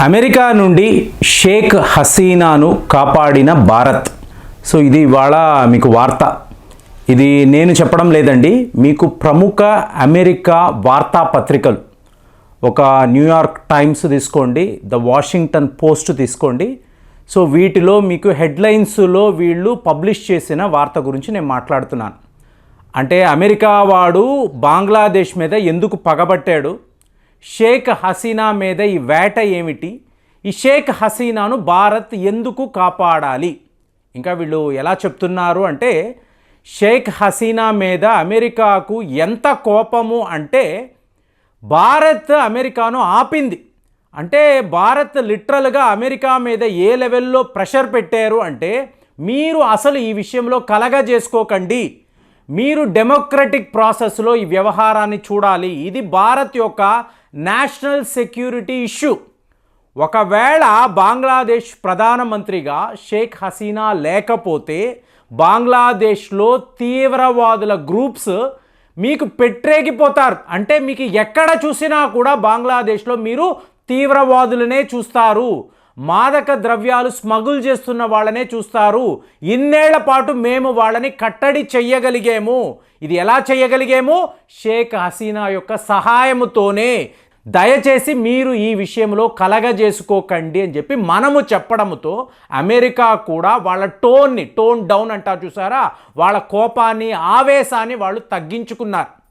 America నుండి షేక్ హసీనాను కాపాడిన Bharat. So ఇది ఇవాళ మీకు వార్త. ఇది నేను చెప్పడం లేదండి మీకు ప్రముఖ అమెరికా వార్తాపత్రికలు. ఒక న్యూయార్క్ టైమ్స్ తీసుకోండి ద వాషింగ్టన్ పోస్ట్ తీసుకోండి. సో వీటిలో మీకు హెడ్లైన్స్లో వీళ్ళు పబ్లిష్ చేసిన వార్త గురించి నేను మాట్లాడుతున్నాను. అంటే అమెరికా వాడు బంగ్లాదేశ్ మీద ఎందుకు పగబట్టాడు? షేక్ హసీనా మీద ఈ వేట ఏమిటి? ఈ షేక్ హసీనాను భారత్ ఎందుకు కాపాడాలి? ఇంకా వీళ్ళు ఎలా చెప్తున్నారు అంటే షేక్ హసీనా మీద అమెరికాకు ఎంత కోపము అంటే భారత్ అమెరికాను ఆపింది. అంటే భారత్ లిటరల్గా అమెరికా మీద ఏ లెవెల్లో ప్రెషర్ పెట్టారు అంటే మీరు అసలు ఈ విషయంలో కలగ చేసుకోకండి మీరు డెమోక్రటిక్ ప్రాసెస్లో ఈ వ్యవహారాన్ని చూడాలి. ఇది భారత్ యొక్క నేషనల్ సెక్యూరిటీ ఇష్యూ ఒకవేళ బంగ్లాదేశ్ ప్రధానమంత్రిగా షేక్ హసీనా లేకపోతే బంగ్లాదేశ్లో తీవ్రవాదుల గ్రూప్స్ మీకు పెట్టరేగిపోతారు. అంటే మీకు ఎక్కడ చూసినా కూడా బంగ్లాదేశ్లో మీరు తీవ్రవాదులనే చూస్తారు. మాదక ద్రవ్యాలు స్మగుల్ చేస్తున్న వాళ్ళనే చూస్తారు. ఇన్నేళ్ళ పాటు మేము వాళ్ళని కట్టడి చెయ్యగలిగాము. ఇది ఎలా చెయ్యగలిగాము? షేక్ హసీనా యొక్క సహాయముతోనే. దయచేసి మీరు ఈ విషయంలో కలగజేసుకోకండి అని చెప్పి మనము చెప్పడంతో అమెరికా కూడా వాళ్ళ టోన్ని టోన్ డౌన్ అంటారు చూసారా? వాళ్ళ కోపాన్ని ఆవేశాన్ని వాళ్ళు తగ్గించుకున్నారు.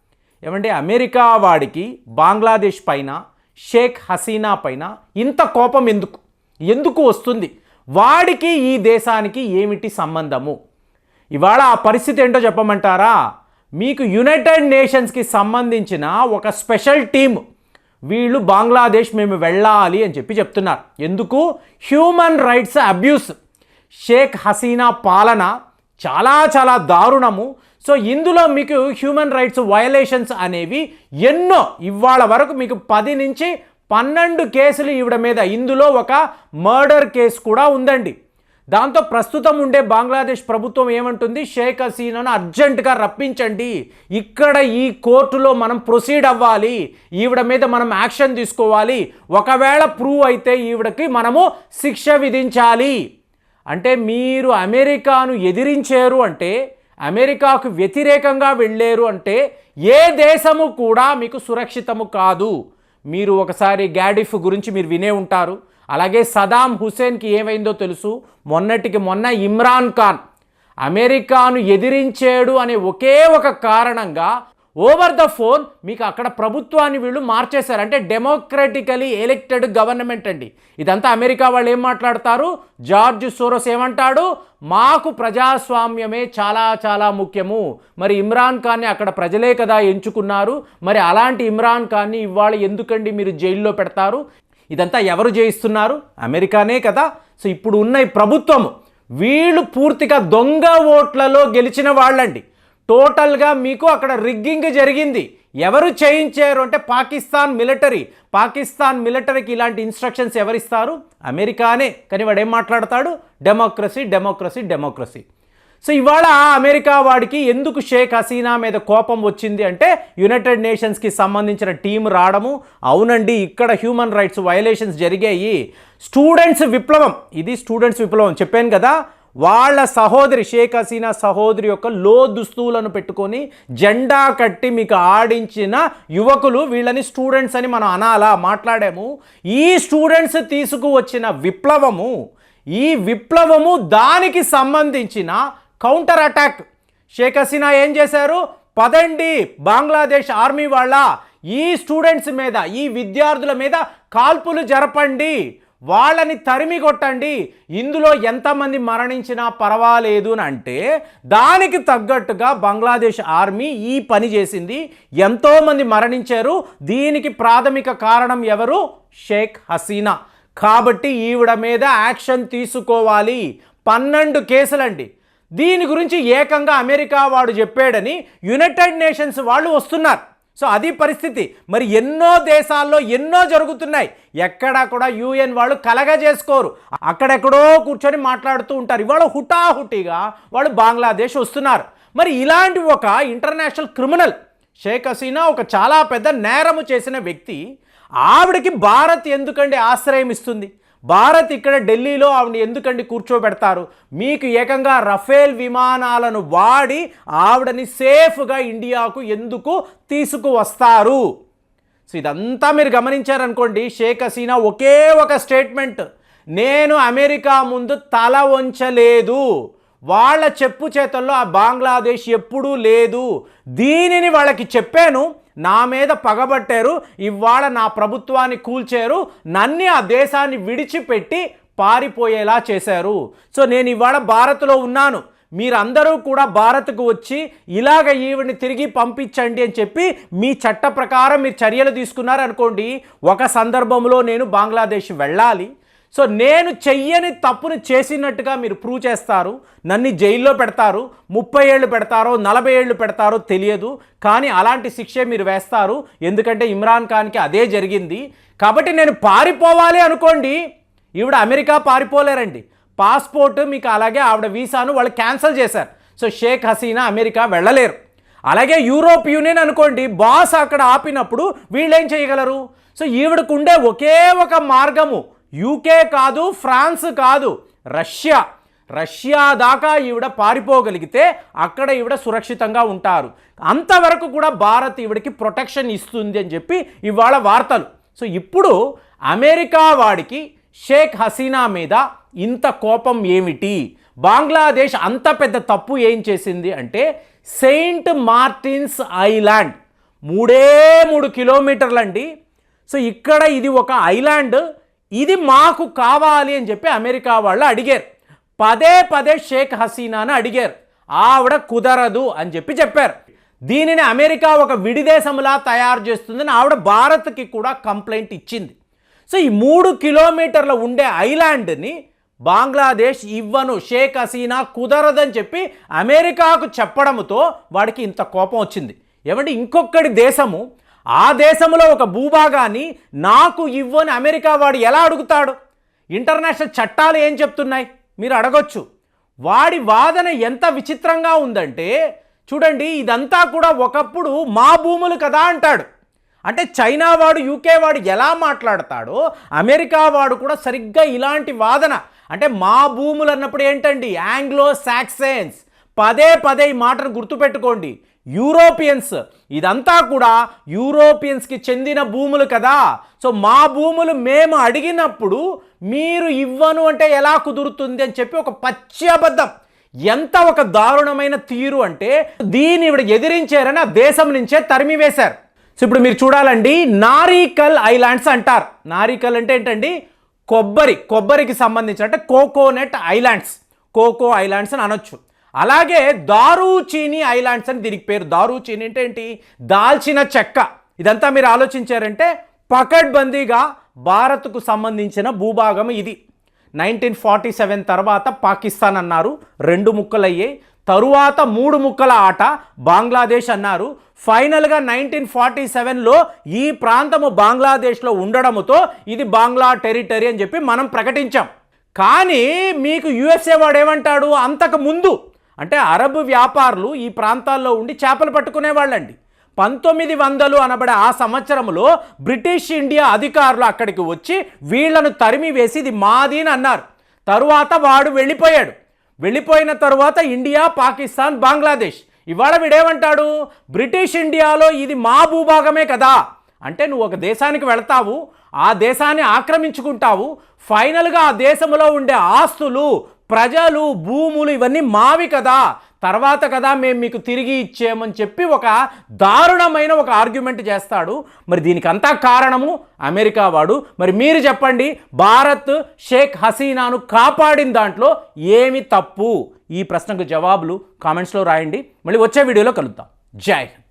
ఏమంటే అమెరికా వాడికి బంగ్లాదేశ్ పైన షేక్ హసీనా పైన ఇంత కోపం ఎందుకు? ఎందుకు వస్తుంది? వాడికి ఈ దేశానికి ఏమిటి సంబంధము? ఇవాళ ఆ పరిస్థితి ఏంటో చెప్పమంటారా? మీకు యునైటెడ్ నేషన్స్కి సంబంధించిన ఒక స్పెషల్ టీమ్. వీళ్ళు బంగ్లాదేశ్ మేము వెళ్ళాలి అని చెప్పి చెప్తున్నారు. ఎందుకు? Human rights abuse. Sheikh Hasina పాలన చాలా చాలా దారుణము. సో ఇందులో మీకు హ్యూమన్ రైట్స్ వయలేషన్స్ అనేవి ఎన్నో ఇవాళ వరకు మీకు పది నుంచి పన్నెండు కేసులు ఈవిడ మీద. ఇందులో ఒక మర్డర్ కేసు కూడా ఉందండి. దాంతో ప్రస్తుతం ఉండే బంగ్లాదేశ్ ప్రభుత్వం ఏమంటుంది? షేక్ హసీనాను అర్జెంటుగా రప్పించండి. ఇక్కడ ఈ కోర్టులో మనం ప్రొసీడ్ అవ్వాలి. ఈవిడ మీద మనం యాక్షన్ తీసుకోవాలి. ఒకవేళ ప్రూవ్ అయితే ఈవిడకి మనము శిక్ష విధించాలి. అంటే మీరు అమెరికాను ఎదిరించారు అంటే అమెరికాకు వ్యతిరేకంగా వెళ్ళారు అంటే ఏ దేశము కూడా మీకు సురక్షితము కాదు. మీరు ఒకసారి గ్యాడిఫ్ గురించి మీరు వినే ఉంటారు. అలాగే సదాం హుసేన్కి ఏమైందో తెలుసు. మొన్నటికి మొన్న ఇమ్రాన్ ఖాన్ అమెరికాను ఎదిరించాడు అనే ఒకే ఒక కారణంగా ఓవర్ ద ఫోన్ మీకు అక్కడ ప్రభుత్వాన్ని వీళ్ళు మార్చేశారు. అంటే డెమోక్రటికలీ ఎలెక్టెడ్ గవర్నమెంట్ అండి. ఇదంతా అమెరికా వాళ్ళు ఏం మాట్లాడతారు? జార్జ్ సోరోస్ ఏమంటాడు? మాకు ప్రజాస్వామ్యమే చాలా చాలా ముఖ్యము. మరి ఇమ్రాన్ ఖాన్ని అక్కడ ప్రజలే కదా ఎంచుకున్నారు. మరి అలాంటి ఇమ్రాన్ ఖాన్ని ఇవాళ ఎందుకండి మీరు జైల్లో పెడతారు? ఇదంతా ఎవరు జయిస్తున్నారు? అమెరికానే కదా. సో ఇప్పుడు ఉన్న ఈ ప్రభుత్వము వీళ్ళు పూర్తిగా దొంగ ఓట్లలో గెలిచిన వాళ్ళండి. టోటల్గా మీకు అక్కడ రిగ్గింగ్ జరిగింది. ఎవరు చేయించారు అంటే పాకిస్తాన్ మిలిటరీ. పాకిస్తాన్ మిలిటరీకి ఇలాంటి ఇన్స్ట్రక్షన్స్ ఎవరిస్తారు? అమెరికానే. కానీ వాడు ఏం మాట్లాడతాడు? Democracy democracy democracy. సో ఇవాళ అమెరికా వాడికి ఎందుకు షేక్ హసీనా మీద కోపం వచ్చింది అంటే యునైటెడ్ నేషన్స్కి సంబంధించిన టీం రావడము. అవునండి ఇక్కడ హ్యూమన్ రైట్స్ వయలేషన్స్ జరిగాయి. స్టూడెంట్స్ విప్లవం. ఇది స్టూడెంట్స్ విప్లవం. చెప్పాను కదా వాళ్ళ సహోదరి షేక్ హసీనా సహోదరి యొక్క లో దుస్తువులను పెట్టుకొని జెండా కట్టి మీకు ఆడించిన యువకులు వీళ్ళని స్టూడెంట్స్ అని మనం అనాలా? మాట్లాడాము. ఈ స్టూడెంట్స్ తీసుకువచ్చిన విప్లవము ఈ విప్లవము దానికి సంబంధించిన కౌంటర్ అటాక్ షేక్ హసీనా ఏం చేశారు? పదండి బంగ్లాదేశ్ ఆర్మీ వాళ్ళ ఈ స్టూడెంట్స్ మీద ఈ విద్యార్థుల మీద కాల్పులు జరపండి. వాళ్ళని తరిమి కొట్టండి. ఇందులో ఎంతమంది మరణించినా పర్వాలేదు అని అంటే దానికి తగ్గట్టుగా బంగ్లాదేశ్ ఆర్మీ ఈ పని చేసింది. ఎంతోమంది మరణించారు. దీనికి ప్రాథమిక కారణం ఎవరు? షేక్ హసీనా. కాబట్టి ఈవిడ మీద యాక్షన్ తీసుకోవాలి. పన్నెండు కేసులండి. దీని గురించి ఏకంగా అమెరికా వాడు చెప్పాడని యునైటెడ్ నేషన్స్ వాళ్ళు వస్తున్నారు. సో అది పరిస్థితి. మరి ఎన్నో దేశాల్లో ఎన్నో జరుగుతున్నాయి. ఎక్కడా కూడా యుఎన్ వాళ్ళు కలగజేసుకోరు. అక్కడెక్కడో కూర్చొని మాట్లాడుతూ ఉంటారు. ఇవాళ హుటాహుటిగా వాళ్ళు బంగ్లాదేశ్ వస్తున్నారు. మరి ఇలాంటి ఒక ఇంటర్నేషనల్ క్రిమినల్ షేక్ హసీనా ఒక చాలా పెద్ద నేరము చేసిన వ్యక్తి ఆవిడకి భారత్ ఎందుకండి ఆశ్రయం ఇస్తుంది? భారత్ ఇక్కడ ఢిల్లీలో ఆవిడ ఎందుకండి కూర్చోబెడతారు? మీకు ఏకంగా రఫేల్ విమానాలను వాడి ఆవిడని సేఫ్గా ఇండియాకు ఎందుకు తీసుకువస్తారు? సో ఇదంతా మీరు గమనించారనుకోండి షేక్ హసీనా ఒకే ఒక స్టేట్మెంట్ నేను అమెరికా ముందు తల వంచలేదు. వాళ్ళ చెప్పు చేతల్లో ఆ బంగ్లాదేశ్ ఎప్పుడూ లేదు. దీనిని వాళ్ళకి చెప్పాను నా మీద పగబట్టారు ఇవాళ నా ప్రభుత్వాన్ని కూల్చారు నన్ను ఆ దేశాన్ని విడిచిపెట్టి పారిపోయేలా చేశారు. సో నేను ఇవాళ భారత్లో ఉన్నాను. మీరందరూ కూడా భారత్కు వచ్చి ఇలాగ ఈవిని తిరిగి పంపించండి అని చెప్పి మీ చట్ట ప్రకారం మీరు చర్యలు తీసుకున్నారనుకోండి ఒక సందర్భంలో నేను బంగ్లాదేశ్ వెళ్ళాలి. సో నేను చెయ్యని తప్పును చేసినట్టుగా మీరు ప్రూవ్ చేస్తారు. నన్ను జైల్లో పెడతారు. ముప్పై ఏళ్ళు పెడతారో నలభై ఏళ్ళు పెడతారో తెలియదు. కానీ అలాంటి శిక్షే మీరు వేస్తారు. ఎందుకంటే ఇమ్రాన్ ఖాన్కి అదే జరిగింది. కాబట్టి నేను పారిపోవాలి అనుకోండి. ఈవిడ అమెరికా పారిపోలేరండి. పాస్పోర్ట్ మీకు అలాగే ఆవిడ వీసాను వాళ్ళు క్యాన్సిల్ చేశారు. సో షేక్ హసీనా అమెరికా వెళ్ళలేరు. అలాగే యూరోప్ యూనియన్ అనుకోండి బాస్ అక్కడ ఆపినప్పుడు వీళ్ళేం చేయగలరు? సో ఈవిడకు ఉండే ఒకే ఒక మార్గము. యూకే కాదు ఫ్రాన్స్ కాదు రష్యా. రష్యా దాకా ఈవిడ పారిపోగలిగితే అక్కడ ఈవిడ సురక్షితంగా ఉంటారు. అంతవరకు కూడా భారత్ ఈవిడకి ప్రొటెక్షన్ ఇస్తుంది అని చెప్పి ఇవాళ వార్తలు. సో ఇప్పుడు అమెరికా వాడికి షేక్ హసీనా మీద ఇంత కోపం ఏమిటి? బంగ్లాదేశ్ అంత పెద్ద తప్పు ఏం చేసింది అంటే సెయింట్ మార్టిన్స్ ఐలాండ్. మూడే మూడు కిలోమీటర్లండి. సో ఇక్కడ ఇది ఒక ఐలాండ్. ఇది మాకు కావాలి అని చెప్పి అమెరికా వాళ్ళు అడిగారు. పదే పదే షేక్ హసీనాను అడిగారు. ఆవిడ కుదరదు అని చెప్పి చెప్పారు. దీనిని అమెరికా ఒక విడిదేశంలా తయారు చేస్తుందని ఆవిడ భారత్కి కూడా కంప్లైంట్ ఇచ్చింది. సో ఈ మూడు కిలోమీటర్ల ఉండే ఐలాండ్ని బంగ్లాదేశ్ ఇవ్వను షేక్ హసీనా కుదరదని చెప్పి అమెరికాకు చెప్పడంతో వాడికి ఇంత కోపం వచ్చింది. ఏమంటే ఇంకొకటి దేశము ఆ దేశంలో ఒక భూభాగాన్ని నాకు ఇవ్వని అమెరికా వాడు ఎలా అడుగుతాడు? ఇంటర్నేషనల్ చట్టాలు ఏం చెప్తున్నాయి? మీరు అడగొచ్చు. వాడి వాదన ఎంత విచిత్రంగా ఉందంటే చూడండి ఇదంతా కూడా ఒకప్పుడు మా భూములు కదా అంటాడు. అంటే చైనా వాడు యూకే వాడు ఎలా మాట్లాడతాడో అమెరికా వాడు కూడా సరిగ్గా ఇలాంటి వాదన. అంటే మా భూములు అన్నప్పుడు ఏంటండి? యాంగ్లో సాక్సెన్స్ పదే పదే ఈ మాటను గుర్తుపెట్టుకోండి. యూరోపియన్స్. ఇదంతా కూడా యూరోపియన్స్కి చెందిన భూములు కదా. సో మా భూములు మేము అడిగినప్పుడు మీరు ఇవ్వను అంటే ఎలా కుదురుతుంది అని చెప్పి ఒక పచ్చి అబద్ధం. ఎంత ఒక దారుణమైన తీరు అంటే దీన్ని ఇవిడ ఎదిరించారని ఆ దేశం నుంచే తరిమివేశారు. సో ఇప్పుడు మీరు చూడాలండి నారీకల్ ఐలాండ్స్ అంటారు. నారీకల్ అంటే ఏంటండి? కొబ్బరి. కొబ్బరికి సంబంధించిన అంటే కోకోనట్ ఐలాండ్స్. కోకో ఐలాండ్స్ అని అనొచ్చు. అలాగే దారూచీని ఐలాండ్స్ అని దీనికి పేరు. దారూచీని అంటే ఏంటి? దాల్చిన చెక్క. ఇదంతా మీరు ఆలోచించారంటే పకడ్బందీగా భారత్కు సంబంధించిన భూభాగం ఇది. నైన్టీన్ ఫార్టీ సెవెన్ తర్వాత పాకిస్తాన్ అన్నారు. రెండు ముక్కలయ్యాయి తరువాత మూడు ముక్కల ఆట బంగ్లాదేశ్ అన్నారు. ఫైనల్గా నైన్టీన్ ఫార్టీ సెవెన్లో ఈ ప్రాంతము బంగ్లాదేశ్లో ఉండడంతో ఇది బంగ్లా టెరిటరీ అని చెప్పి మనం ప్రకటించాం. కానీ మీకు యుఎస్ఏ వాడు ఏమంటాడు? అంతకు ముందు అంటే అరబ్ వ్యాపారులు ఈ ప్రాంతాల్లో ఉండి చేపలు పట్టుకునేవాళ్ళండి. పంతొమ్మిది వందలు అనబడే ఆ సంవత్సరంలో బ్రిటిష్ ఇండియా అధికారులు అక్కడికి వచ్చి వీళ్ళను తరిమి వేసి ఇది మాది అని అన్నారు. తరువాత వాడు వెళ్ళిపోయాడు. వెళ్ళిపోయిన తరువాత ఇండియా పాకిస్తాన్ బంగ్లాదేశ్. ఇవాళ వీడేమంటాడు? బ్రిటిష్ ఇండియాలో ఇది మా భూభాగమే కదా. అంటే నువ్వు ఒక దేశానికి వెళతావు ఆ దేశాన్ని ఆక్రమించుకుంటావు ఫైనల్గా ఆ దేశంలో ఉండే ఆస్తులు ప్రజలు భూములు ఇవన్నీ మావి కదా తర్వాత కదా మేము మీకు తిరిగి ఇచ్చేమని చెప్పి ఒక దారుణమైన ఒక ఆర్గ్యుమెంట్ చేస్తాడు. మరి దీనికి అంతా కారణము అమెరికా వాడు. మరి మీరు చెప్పండి భారత్ షేక్ హసీనాను కాపాడిన దాంట్లో ఏమి తప్పు? ఈ ప్రశ్నకు జవాబులు కామెంట్స్లో రాయండి. మళ్ళీ వచ్చే వీడియోలో కలుద్దాం. జై హింద్.